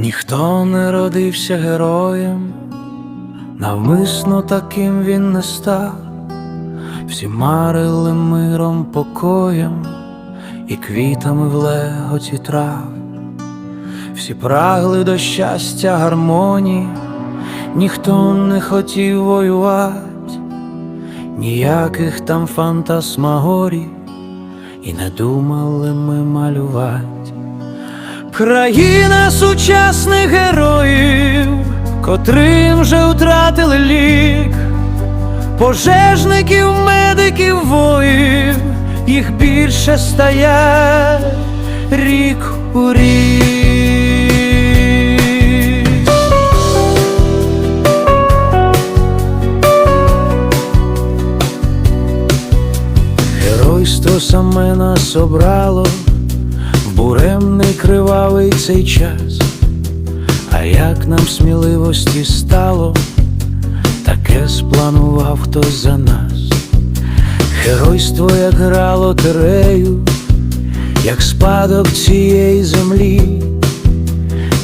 Ніхто не родився героєм, навмисно таким він не став, всі марили миром, покоєм і квітами в леготі трав, всі прагли до щастя, гармонії, ніхто не хотів воювати, ніяких там фантасмагорій, і не думали ми малювати. Країна сучасних героїв, котрим вже втратили лік, пожежників, медиків, воїв, їх більше стає рік у рік. Геройство саме нас обрало буремний кривавий цей час, а як нам сміливості стало, таке спланував хтось за нас. Геройство, як гра лотерею, як спадок цієї землі,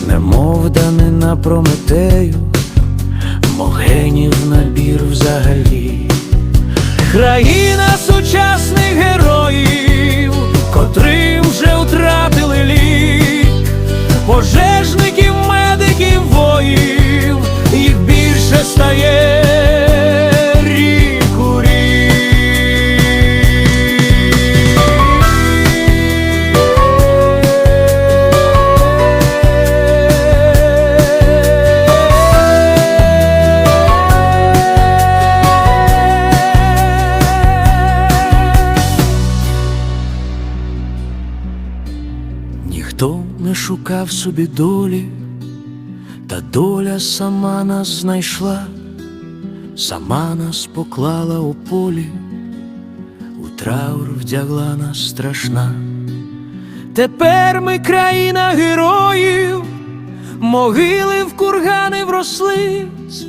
немов данина Прометею, мов генів набір взагалі. Країна сучасних героїв, Ніхто не шукав собі долі, та доля сама нас знайшла, сама нас поклала у полі, у траур вдягла нас страшна. Тепер ми країна героїв, могили в кургани врослись,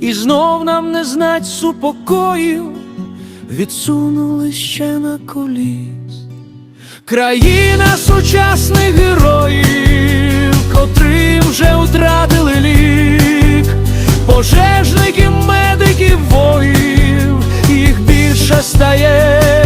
і знов нам не знать супокоїв, відсунули ще на коліс. Країна сучасних пожежників, медиків, воїв, їх більше стає